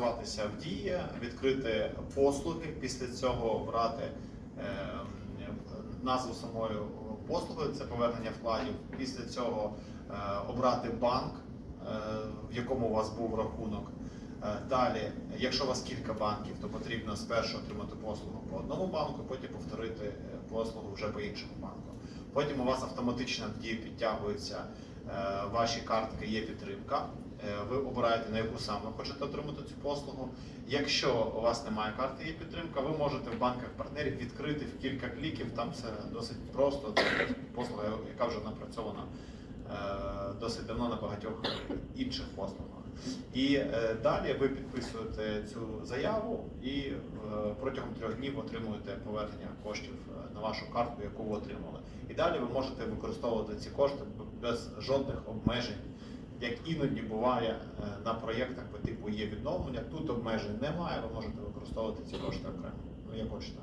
Реєструватися в дії, відкрити послуги, після цього обрати е, назву самої послуги, це повернення вкладів. Після цього е, обрати банк, е, в якому у вас був рахунок. Е, Далі, якщо у вас кілька банків, то потрібно спершу отримати послугу по одному банку, потім повторити е, послугу вже по іншому банку. Потім у вас автоматично в дії підтягуються е, ваші картки, є підтримка. Е, Ви обираєте на яку саме хочете отримати цю послугу. Якщо у вас немає карти, є підтримка, ви можете в банках партнерів відкрити в кілька кліків. Там все досить просто. Це послуга, яка вже напрацьована е, досить давно на багатьох інших послугах. І е, далі ви підписуєте цю заяву і протягом трьох днів отримуєте повернення коштів на вашу картку, яку ви отримали. І далі ви можете використовувати ці кошти без жодних обмежень. Як іноді буває е, на проєктах по типу є відновлення, тут обмежень немає, ви можете використовувати ці кошти окремо. Ну як хочете.